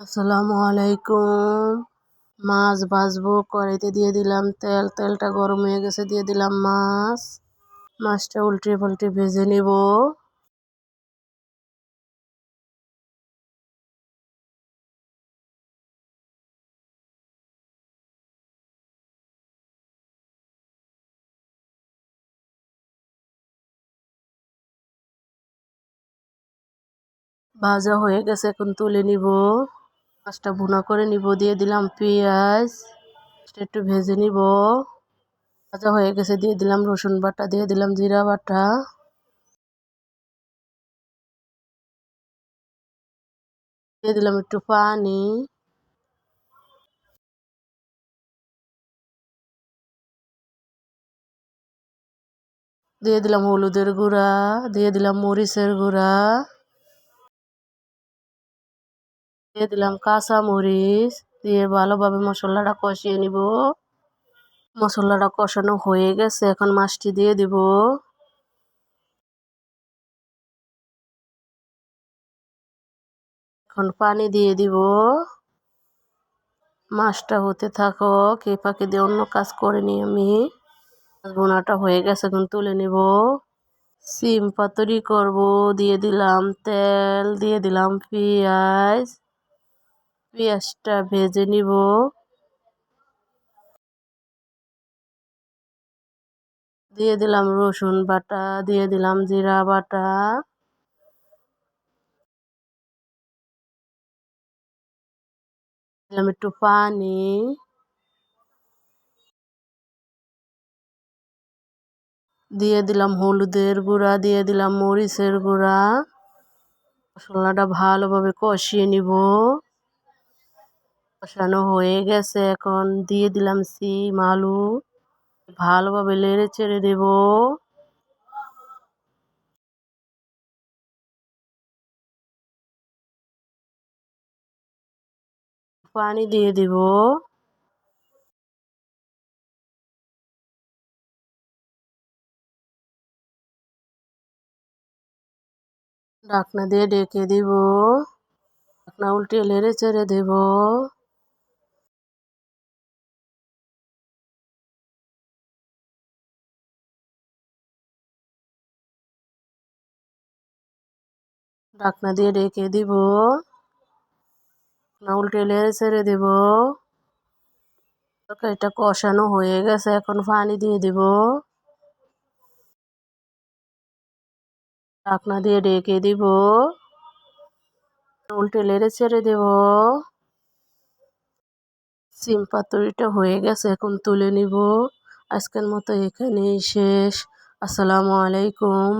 আসসালামু আলাইকুম। মাছ ভাজবো, কড়াইতে দিয়ে দিলাম তেল, তেলটা গরম হয়ে গেছে, দিয়ে দিলাম মাছ। মাছটা উল্টে পাল্টে ভেজে নেব। ভাজা হয়ে গেছে, এখন তুলে নিব। মাছটা ভুনা করে নিব, দিয়ে দিলাম পেঁয়াজ একটু ভেজে নিব। ভাজা হয়ে গেছে, দিয়ে দিলাম রসুন বাটা, দিয়ে দিলাম জিরা বাটা। দিয়ে দিলাম একটু পানি। দিয়ে দিলাম হলুদের গুঁড়া, দিয়ে দিলাম মরিচের গুঁড়া। দিয়ে দিলাম কাঁচা মরিচ দিয়ে ভালোভাবে মশলাটা কষিয়ে নিব। মশলাটা কষানো হয়ে গেছে, এখন মাছটি দিয়ে দিব। এখন পানি দিয়ে দিব। মাছটা হতে থাকো কে পাখি দিয়ে অন্য কাজ করে আমি। বোনাটা হয়ে গেছে, এখন তুলে নেব। সিম পাতুরি করব, দিয়ে দিলাম তেল, দিয়ে দিলাম পেঁয়াজ। পেঁয়াজটা ভেজে নিব। দিয়ে দিলাম রসুন বাটা, দিয়ে দিলাম জিরা বাটা। দিলাম একটু পানি। দিয়ে দিলাম হলুদের গুঁড়া, দিয়ে দিলাম মরিচের গুঁড়া। মশলাটা ভালোভাবে কষিয়ে নিব। কষানো হয়ে গেছে এখন। দিয়ে দিলাম সিম, আলু। ভালোভাবে লেড়ে চেড়ে দেব। পানি দিয়ে দিব। ঢাকনা দিয়ে ডেকে দিব। ঢাকনা উল্টে লেড়ে চেড়ে দেব। ঢাকনা দিয়ে ডেকে দিব। না উল্টে ছেড়ে দেব। তরকারিটা কষানো হয়ে গেছে, এখন পানি দিয়ে দিব। ঢাকনা দিয়ে ডেকে দিব। উল্টে লেড়ে ছেড়ে দেব। সিম পাতুরিটা হয়ে গেছে, এখন তুলে নিব। আজকের মতো এখানেই শেষ। আসসালামু আলাইকুম।